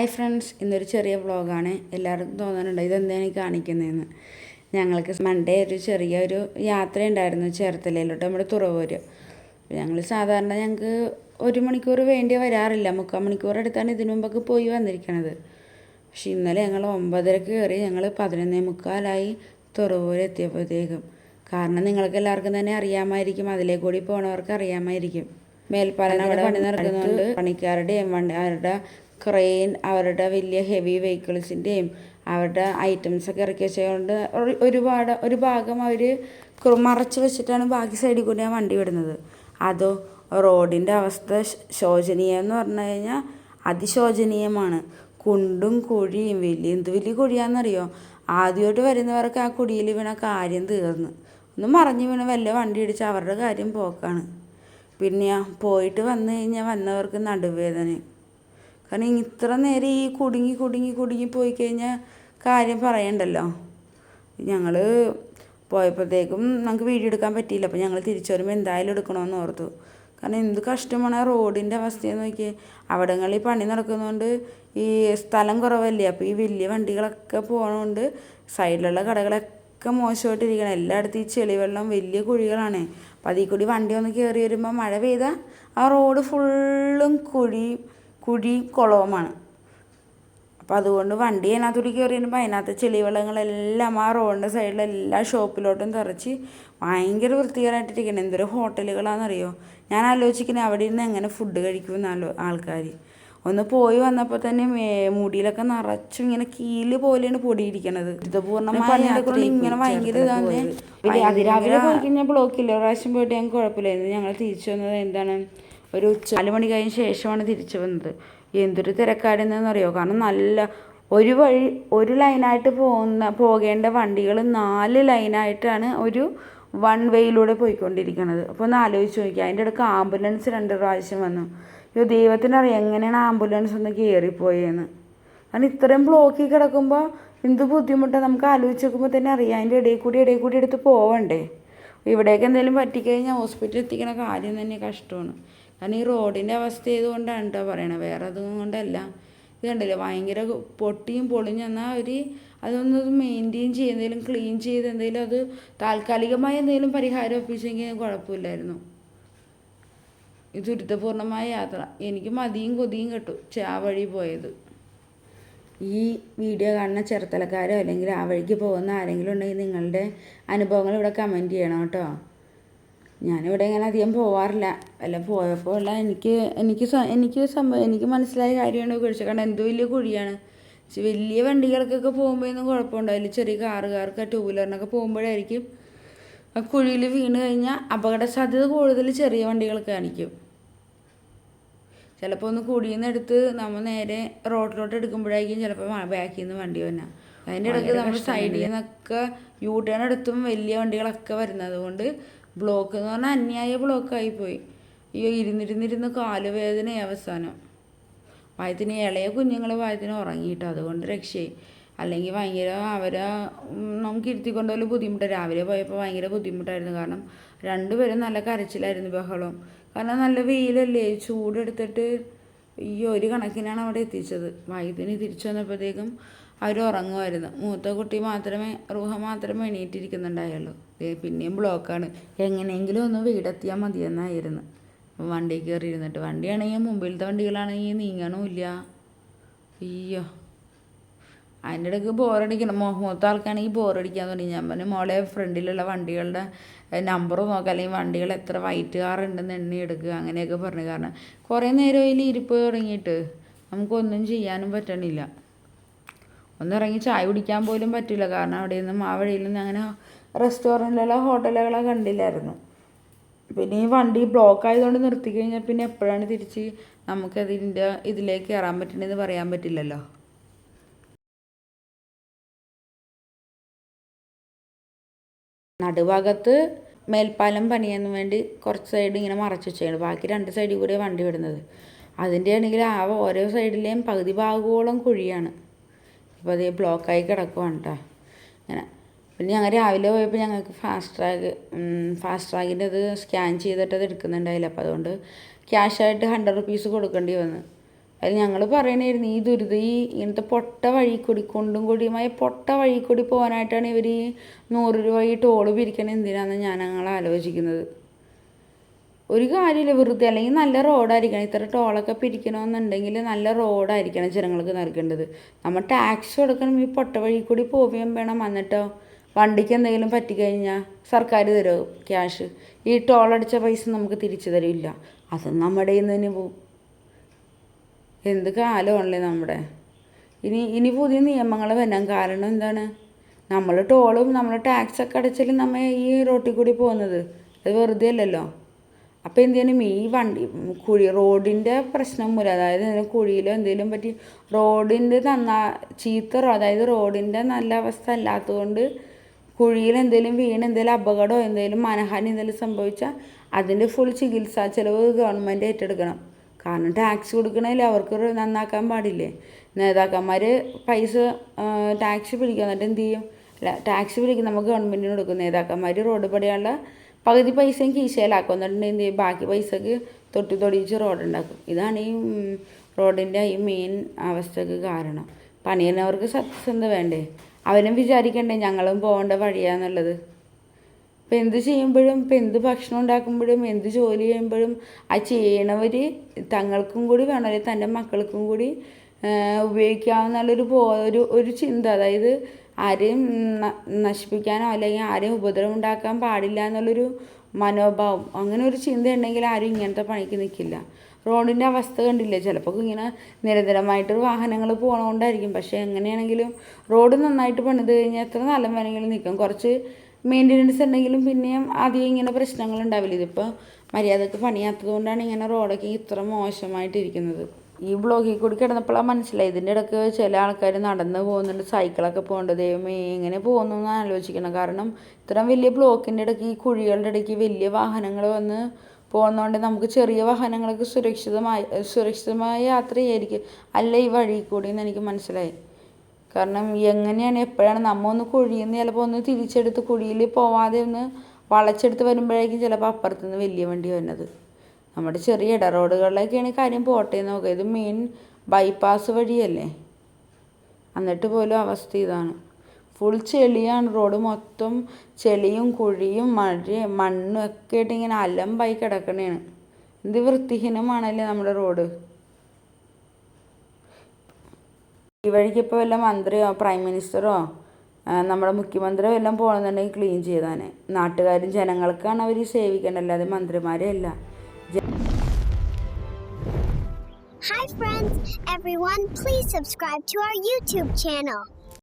Hi friends ഇന്നൊരു ചെറിയ വ്ളോഗാണ്. എല്ലാവർക്കും തോന്നുന്നുണ്ട് ഇതെന്താണ് കാണിക്കുന്നതെന്ന്? ഞങ്ങൾക്ക് മൺഡേ ഒരു ചെറിയ ഒരു യാത്ര ഉണ്ടായിരുന്നു ചേർത്തലയിലോട്ട് നമ്മുടെ തുറവൂര്. ഞങ്ങൾ സാധാരണ ഞങ്ങൾക്ക് ഒരു മണിക്കൂർ വേണ്ടി വരാറില്ല. മുക്കാൽ മണിക്കൂർ എടുത്താണ് ഇതിനു മുമ്പൊക്കെ പോയി വന്നിരിക്കണത്. പക്ഷെ ഇന്നലെ ഞങ്ങൾ ഒമ്പതരക്ക് കയറി ഞങ്ങൾ പതിനൊന്നേ മുക്കാലായി തുറവൂര് എത്തിയപ്പോഴത്തേക്കും. കാരണം നിങ്ങൾക്ക് എല്ലാവർക്കും തന്നെ അറിയാമായിരിക്കും അതിലേ കൂടി പോണവർക്ക് അറിയാമായിരിക്കും. മേൽപ്പാലം അവിടെ പണി നടക്കുന്നുണ്ട് പണിക്കാരുടെയും വണ്ടി അവരുടെ ക്രെയിൻ അവരുടെ വലിയ ഹെവി വെഹിക്കിൾസിന്റെയും അവരുടെ ഐറ്റംസൊക്കെ ഇറക്കി വെച്ചതുകൊണ്ട് ഒരു- ഒരുപാട് ഒരു ഭാഗം അവർ മറച്ച് വെച്ചിട്ടാണ് ബാക്കി സൈഡിൽ കൂടി ആ വണ്ടി വിടുന്നത്. അതോ റോഡിന്റെ അവസ്ഥ ശോചനീയം എന്ന് പറഞ്ഞു കഴിഞ്ഞാൽ അതിശോചനീയമാണ്. കുണ്ടും കുഴിയും വലിയ എന്ത് വലിയ കുഴിയാണെന്നറിയോ ആദ്യമായിട്ട് വരുന്നവർക്ക് ആ കുടിയിൽ വീണ കാര്യം തീർന്നു. ഒന്ന് മറിഞ്ഞു വീണ് വല്ല വണ്ടി ഇടിച്ച് അവരുടെ കാര്യം പോക്കാണ്. പിന്നെ പോയിട്ട് വന്നു കഴിഞ്ഞാൽ വന്നവർക്ക് നടുവേദനയും കാരണം ഇത്ര നേരം ഈ കുടുങ്ങി കുടുങ്ങി കുടുങ്ങി പോയി കഴിഞ്ഞാൽ കാര്യം പറയണ്ടല്ലോ. ഞങ്ങൾ പോയപ്പോഴത്തേക്കും ഞങ്ങൾക്ക് വീഡിയോ എടുക്കാൻ പറ്റിയില്ല. അപ്പോൾ ഞങ്ങൾ തിരിച്ചു വരുമ്പോൾ എന്തായാലും എടുക്കണമെന്ന് ഓർത്തു. കാരണം എന്ത് കഷ്ടമാണ് ആ റോഡിന്റെ അവസ്ഥയെന്ന് നോക്കി. അവിടങ്ങളിൽ പണി നടക്കുന്നതുകൊണ്ട് ഈ സ്ഥലം കുറവല്ലേ. അപ്പോൾ ഈ വലിയ വണ്ടികളൊക്കെ പോകണതുകൊണ്ട് സൈഡിലുള്ള കടകളൊക്കെ മോശമായിട്ടിരിക്കണം. എല്ലായിടത്തും ഈ ചെളിവെള്ളം വലിയ കുഴികളാണ്. അപ്പോൾ അതിൽ കൂടി വണ്ടി ഒന്ന് കയറി വരുമ്പോൾ മഴ പെയ്താൽ ആ റോഡ് ഫുള്ളും കുഴി കുഴി കുളവുമാണ്. അപ്പോൾ അതുകൊണ്ട് വണ്ടി അതിനകത്തൂടി കയറി വരുമ്പോൾ അതിനകത്ത് ചെളിവെള്ളങ്ങളെല്ലാം ആ റോഡിന്റെ സൈഡിലെ എല്ലാ ഷോപ്പിലോട്ടും തെറിച്ച് ഭയങ്കര വൃത്തികേടായിട്ടിരിക്കണം എന്തൊരു ഹോട്ടലുകളാണെന്നറിയോ ഞാൻ ആലോചിക്കുന്നത് അവിടെ ഇരുന്ന് എങ്ങനെ ഫുഡ് കഴിക്കുമെന്നാലോ ആൾക്കാർ ഒന്ന് പോയി വന്നപ്പോൾ തന്നെ മേ മുടിയിലൊക്കെ നിറച്ചും ഇങ്ങനെ കീൽ പോലെയാണ് പൊടിയിരിക്കണത്. ഇത് പൂർണമായി ഇങ്ങനെ ഭയങ്കര ഇതാണ്. അതിരാവിലെ പോയി കഴിഞ്ഞാൽ ബ്ലോക്കില്ല പ്രാവശ്യം പോയിട്ട് ഞങ്ങൾക്ക് കുഴപ്പമില്ലായിരുന്നു. ഞങ്ങൾ തിരിച്ചു വന്നത് എന്താണ്? ഒരു ഉച്ച നാല് മണി കഴിഞ്ഞ ശേഷമാണ് തിരിച്ചു വന്നത്. എന്തൊരു അറിയോ കാരണം നല്ല ഒരു വഴി ഒരു ലൈനായിട്ട് പോകുന്ന പോകേണ്ട വണ്ടികൾ നാല് ലൈനായിട്ടാണ് ഒരു വൺ വേയിലൂടെ പോയിക്കൊണ്ടിരിക്കുന്നത് അപ്പോൾ ഒന്ന് ആലോചിച്ച് നോക്കി അതിന്റെ ഇടയ്ക്ക് ആംബുലൻസ് രണ്ട് പ്രാവശ്യം വന്നു. അയ്യോ ദൈവത്തിനറിയാം എങ്ങനെയാണ് ആംബുലൻസ് ഒന്ന് കയറിപ്പോയെന്ന്. കാരണം ഇത്രയും ബ്ലോക്കിൽ കിടക്കുമ്പോൾ എന്ത് ബുദ്ധിമുട്ടാണ് നമുക്ക് ആലോചിച്ച് നോക്കുമ്പോൾ തന്നെ അറിയാം. അതിന്റെ ഇടയിൽ കൂടി ഇടയിൽ കൂടി എടുത്ത് പോവണ്ടേ? ഇവിടേക്ക് എന്തെങ്കിലും പറ്റിക്കഴിഞ്ഞാൽ ഹോസ്പിറ്റലിൽ എത്തിക്കണ കാര്യം തന്നെ കഷ്ടമാണ്. കാരണം ഈ റോഡിന്റെ അവസ്ഥ ചെയ്തുകൊണ്ടാണ് കേട്ടോ പറയണത് വേറെ അതും കൊണ്ടല്ല. ഇത് കണ്ടില്ലേ? ഭയങ്കര പൊട്ടിയും പൊളിഞ്ഞു എന്നാൽ ഒരു അതൊന്നും മെയിന്റെയിൻ ചെയ്ത് ക്ലീൻ ചെയ്ത് എന്തെങ്കിലും അത് താൽക്കാലികമായി എന്തെങ്കിലും പരിഹാരം ഒപ്പിച്ചെങ്കിൽ കുഴപ്പമില്ലായിരുന്നു. ഈ ദുരിതപൂർണമായ യാത്ര. എനിക്ക് മതിയും കൊതിയും കിട്ടും. ആ വഴി പോയത്. ഈ വീഡിയോ കാണുന്ന ചെറുത്തലക്കാരോ അല്ലെങ്കിൽ ആ വഴിക്ക് പോകുന്ന ആരെങ്കിലും ഉണ്ടെങ്കിൽ നിങ്ങളുടെ അനുഭവങ്ങൾ ഇവിടെ കമന്റ് ചെയ്യണം കേട്ടോ. ഞാനിവിടെ ഇങ്ങനെ അധികം പോവാറില്ല. അല്ല പോയപ്പോൾ ഉള്ള എനിക്ക് എനിക്ക് എനിക്ക് സംഭവം എനിക്ക് മനസ്സിലായ കാര്യമാണ് കുഴിച്ചത് കാരണം എന്തോ വലിയ കുഴിയാണ്? വലിയ വണ്ടികൾക്കൊക്കെ പോകുമ്പോഴൊന്നും കുഴപ്പമുണ്ടാവില്ല. ചെറിയ കാറുകാർക്ക് ടൂ വീലറിനൊക്കെ പോകുമ്പോഴായിരിക്കും ആ കുഴിയിൽ വീണ് കഴിഞ്ഞാൽ അപകട സാധ്യത കൂടുതൽ ചെറിയ വണ്ടികൾ കാണിക്കും. ചിലപ്പോൾ ഒന്ന് കുടിയിൽ നിന്ന് എടുത്ത് നമ്മൾ നേരെ റോഡിലോട്ട് എടുക്കുമ്പോഴായിരിക്കും ചിലപ്പോൾ ബാക്കിൽ നിന്ന് വണ്ടി വന്ന അതിന്റെ ഇടയ്ക്ക് നമ്മൾ സൈഡിൽ നിന്നൊക്കെ യൂ ടേൺ എടുത്തും വലിയ വണ്ടികളൊക്കെ വരുന്നത് കൊണ്ട് ബ്ലോക്ക് എന്ന് പറഞ്ഞാൽ അന്യായ ബ്ലോക്കായി പോയി. ഈ ഇരുന്നിരുന്നിരുന്ന് കാലുവേദനയായി അവസാനം. വായത്തിന് ഇളയ കുഞ്ഞുങ്ങൾ വായത്തിന് ഉറങ്ങിയിട്ട്? അതുകൊണ്ട് രക്ഷയായി. അല്ലെങ്കിൽ ഭയങ്കര അവരെ നമുക്ക് ഇരുത്തിക്കൊണ്ട് ഇരുത്തിക്കൊണ്ടുപോലും ബുദ്ധിമുട്ട്. രാവിലെ പോയപ്പോൾ ഭയങ്കര ബുദ്ധിമുട്ടായിരുന്നു. കാരണം രണ്ടുപേരും നല്ല കരച്ചിലായിരുന്നു ബഹളം. കാരണം നല്ല വെയിലല്ലേ ചൂടെടുത്തിട്ട് ഈ ഒരു കണക്കിനാണ് അവിടെ എത്തിച്ചത്. വൈദ്യുതി തിരിച്ചു വന്നപ്പോഴത്തേക്കും അവർ ഉറങ്ങുമായിരുന്നു. മൂത്ത കുട്ടി മാത്രമേ റൂഹ മാത്രമേ എണീറ്റിരിക്കുന്നുണ്ടായുള്ളൂ. പിന്നെയും ബ്ലോക്കാണ്. എങ്ങനെയെങ്കിലും ഒന്ന് വീടെത്തിയാൽ മതിയെന്നായിരുന്നു. വണ്ടി കയറി ഇരുന്നിട്ട് വണ്ടിയാണെങ്കിൽ മുമ്പിലത്തെ വണ്ടികളാണെങ്കിൽ നീങ്ങണമില്ല. അയ്യോ. അതിന്റെ ഇടയ്ക്ക് ബോറടിക്കണം മൂത്ത ആൾക്കാണെങ്കിൽ ബോറടിക്കാൻ തുടങ്ങി. ഞാൻ പറഞ്ഞു മോളെ ഫ്രണ്ടിലുള്ള വണ്ടികളുടെ നമ്പർ നോക്കുക അല്ലെങ്കിൽ വണ്ടികൾ എത്ര വൈറ്റ് കാറുണ്ടെന്ന് എണ്ണി എടുക്കുക അങ്ങനെയൊക്കെ പറഞ്ഞു. കാരണം കുറേ നേരം അതിൽ ഇരിപ്പ് തുടങ്ങിയിട്ട് നമുക്കൊന്നും ചെയ്യാനും പറ്റണില്ല. ഒന്നിറങ്ങി ചായ കുടിക്കാൻ പോലും പറ്റില്ല. കാരണം അവിടെ നിന്നും ആ വഴിയിൽ നിന്ന് അങ്ങനെ റെസ്റ്റോറന്റിലുള്ള ഹോട്ടലുകളെ കണ്ടില്ലായിരുന്നു. പിന്നെ ഈ വണ്ടി ബ്ലോക്ക് ആയതുകൊണ്ട് നിർത്തി കഴിഞ്ഞാൽ പിന്നെ എപ്പോഴാണ് തിരിച്ച് നമുക്കതിന്റെ ഇതിലേക്ക് കയറാൻ പറ്റണതെന്ന് പറയാൻ പറ്റില്ലല്ലോ. നടുഭാഗത്ത് മേൽപ്പാലം പണിയാൻ വേണ്ടി കുറച്ച് സൈഡ് ഇങ്ങനെ മറച്ച് വെച്ചാണ് ബാക്കി രണ്ട് സൈഡിൽ കൂടെ വണ്ടി വിടുന്നത്. അതിന്റെ ആണെങ്കിൽ ആ ഓരോ സൈഡിലെയും പകുതി ഭാഗവോളം കുഴിയാണ്. അപ്പോൾ അതേ ബ്ലോക്കായി കിടക്കുവാണ് കേട്ടോ അങ്ങനെ പിന്നെ ഞങ്ങൾ രാവിലെ പോയപ്പോൾ ഞങ്ങൾക്ക് ഫാസ്റ്റ് ട്രാക്ക് ഫാസ്റ്റ് ട്രാക്കിന്റെ അത് സ്കാൻ ചെയ്തിട്ട് അത് എടുക്കുന്നുണ്ടായില്ല. അപ്പോൾ അതുകൊണ്ട് ക്യാഷായിട്ട് ഹൺഡ്രഡ് റുപ്പീസ് കൊടുക്കേണ്ടി വന്നു. അത് ഞങ്ങൾ പറയണായിരുന്നു ഈ ദുരിതം ഈ ഇങ്ങനത്തെ പൊട്ട വഴി കൂടി കൊണ്ടും കൂടിയുമായ പൊട്ട വഴി കൂടി പോകാനായിട്ടാണ് ഇവർ ഈ നൂറ് രൂപ ഈ ടോൾ പിരിക്കണത്. എന്തിനാണെന്ന് ഞാൻ ഞങ്ങൾ ആലോചിക്കുന്നത്? ഒരു കാര്യമില്ല വെറുതെ. അല്ലെങ്കിൽ നല്ല റോഡായിരിക്കണം. ഇത്ര ടോളൊക്കെ പിരിക്കണമെന്നുണ്ടെങ്കിൽ നല്ല റോഡായിരിക്കണം ജനങ്ങൾക്ക് നൽകേണ്ടത്. നമ്മൾ ടാക്സ് കൊടുക്കണം ഈ പൊട്ട വഴി കൂടി പോവുകയും വേണം. എന്നിട്ടോ വണ്ടിക്ക് എന്തെങ്കിലും പറ്റിക്കഴിഞ്ഞാൽ സർക്കാർ തരുമോ? ക്യാഷ് ഈ ടോളടിച്ച പൈസ നമുക്ക് തിരിച്ചു തരില്ല. അത് നമ്മുടെ നിന്ന് പോവും എന്ത് കാലമാണല്ലേ നമ്മുടെ? ഇനി ഇനി പുതിയ നിയമങ്ങൾ വരാൻ കാരണം എന്താണ്? നമ്മൾ ടോളും നമ്മൾ ടാക്സ് ഒക്കെ അടച്ചാലും നമ്മൾ ഈ റോട്ടിൽ കൂടി പോകുന്നത്. അത് വെറുതെ അല്ലല്ലോ. അപ്പോൾ എന്ത് ചെയ്യണം? ഈ വണ്ടി കുഴി റോഡിന്റെ പ്രശ്നം മൂലം അതായത് കുഴിയിലോ എന്തെങ്കിലും പറ്റി റോഡിന്റെ നന്നാ ചീത്ത അതായത് റോഡിന്റെ നല്ല അവസ്ഥ അല്ലാത്തതുകൊണ്ട് കുഴിയിൽ എന്തെങ്കിലും വീണ് എന്തെങ്കിലും അപകടമോ എന്തെങ്കിലും മനഹാനി എന്തെങ്കിലും സംഭവിച്ചാൽ അതിന്റെ ഫുൾ ചികിത്സാ ചിലവ് ഗവൺമെന്റ് ഏറ്റെടുക്കണം. കാരണം ടാക്സ് കൊടുക്കണേൽ അവർക്ക് നന്നാക്കാൻ പാടില്ലേ? നേതാക്കന്മാർ പൈസ ടാക്സ് പിടിക്കുക എന്നിട്ട് എന്ത് ചെയ്യും? അല്ല ടാക്സ് പിടിക്കും. നമുക്ക് ഗവൺമെന്റിന് കൊടുക്കും. നേതാക്കന്മാർ റോഡ് പണിയാനുള്ള പകുതി പൈസയും കീശയിലാക്കും. എന്നിട്ട് എന്ത് ചെയ്യും? ബാക്കി പൈസക്ക് തൊട്ടി തൊടിയിച്ച് റോഡ് ഉണ്ടാക്കും. ഇതാണ് ഈ റോഡിന്റെ ഈ മെയിൻ അവസ്ഥക്ക് കാരണം. പണിയുന്നവർക്ക് സത്യസന്ധത വേണ്ടേ? അവരും വിചാരിക്കണ്ടേ ഞങ്ങളും പോകേണ്ട വഴിയാന്നുള്ളത്? ഇപ്പം എന്ത് ചെയ്യുമ്പോഴും ഇപ്പം എന്ത് ഭക്ഷണം ഉണ്ടാക്കുമ്പോഴും എന്ത് ജോലി ചെയ്യുമ്പോഴും ആ ചെയ്യണവർ തങ്ങൾക്കും കൂടി വേണമല്ലേ തന്റെ മക്കൾക്കും കൂടി ഉപയോഗിക്കാവുന്നുള്ളൊരു ബോ ഒരു ഒരു ചിന്ത. അതായത് ആരെയും നശിപ്പിക്കാനോ അല്ലെങ്കിൽ ആരെയും ഉപദ്രവം ഉണ്ടാക്കാൻ പാടില്ല എന്നുള്ളൊരു മനോഭാവം. അങ്ങനെ ഒരു ചിന്ത ഉണ്ടെങ്കിൽ ആരും ഇങ്ങനത്തെ പണിക്ക് നിൽക്കില്ല റോഡിന്റെ അവസ്ഥ കണ്ടില്ലേ? ചിലപ്പോൾ ഇങ്ങനെ നിരന്തരമായിട്ട് വാഹനങ്ങൾ പോകണതുകൊണ്ടായിരിക്കും പക്ഷേ എങ്ങനെയാണെങ്കിലും റോഡ് നന്നായിട്ട് പണിത് കഴിഞ്ഞാൽ എത്ര നല്ല വേണമെങ്കിലും നിൽക്കും കുറച്ച് മെയിന്റനൻസ് ഉണ്ടെങ്കിലും പിന്നെയും അധികം ഇങ്ങനെ പ്രശ്നങ്ങൾ ഉണ്ടാവില്ല ഇതിപ്പോൾ മര്യാദയ്ക്ക് പണിയാത്തത് കൊണ്ടാണ് ഇങ്ങനെ റോഡൊക്കെ ഇത്ര മോശമായിട്ടിരിക്കുന്നത്. ഈ ബ്ലോക്കിൽ കൂടി കിടന്നപ്പോഴാണ് മനസ്സിലായി ഇതിന്റെ ഇടയ്ക്ക് ചില ആൾക്കാർ നടന്ന് പോകുന്നുണ്ട്. സൈക്കിളൊക്കെ പോകേണ്ടത് എങ്ങനെ പോകുന്നു എന്ന് ആലോചിക്കണം. കാരണം ഇത്രയും വലിയ ബ്ലോക്കിന്റെ ഇടയ്ക്ക് ഈ കുഴികളുടെ ഇടയ്ക്ക് വലിയ വാഹനങ്ങൾ വന്ന് പോകുന്നതുകൊണ്ട് നമുക്ക് ചെറിയ വാഹനങ്ങളൊക്കെ സുരക്ഷിതമായി സുരക്ഷിതമായ യാത്ര ചെയ്യായിരിക്കും അല്ല ഈ വഴി കൂടി എന്ന് എനിക്ക് മനസ്സിലായി. കാരണം എങ്ങനെയാണ് എപ്പോഴാണ് നമ്മ ഒന്ന് കുഴിയിൽ നിന്ന് ചിലപ്പോൾ ഒന്ന് തിരിച്ചെടുത്ത് കുഴിയിൽ പോവാതെ ഒന്ന് വളച്ചെടുത്ത് വരുമ്പോഴേക്കും ചിലപ്പോൾ അപ്പുറത്ത് നിന്ന് വലിയ വണ്ടി വരുന്നത് നമ്മുടെ ചെറിയ ഇട റോഡുകളിലേക്കാണ് കാര്യം പോട്ടേ നോക്കുക. ഇത് മെയിൻ ബൈപ്പാസ് വഴിയല്ലേ? എന്നിട്ട് പോലും അവസ്ഥ ഇതാണ്. ഫുൾ ചെളിയാണ്. റോഡ് മൊത്തം ചെളിയും കുഴിയും മഴയും മണ്ണും ഒക്കെ ആയിട്ട് ഇങ്ങനെ അലമ്പായി കിടക്കണേണ്. എന്ത് വൃത്തിഹീനമാണല്ലേ നമ്മുടെ റോഡ്? ഈ വഴിക്ക് ഇപ്പോൾ വല്ല മന്ത്രിയോ പ്രൈം മിനിസ്റ്ററോ നമ്മുടെ മുഖ്യമന്ത്രിയോ എല്ലാം പോകണമെന്നുണ്ടെങ്കിൽ ക്ലീൻ ചെയ്താനെ നാട്ടുകാരും ജനങ്ങൾക്കാണ് അവർ സേവിക്കേണ്ടത് അല്ലാതെ മന്ത്രിമാരെ അല്ല Hi, friends, everyone. Please subscribe to our YouTube channel.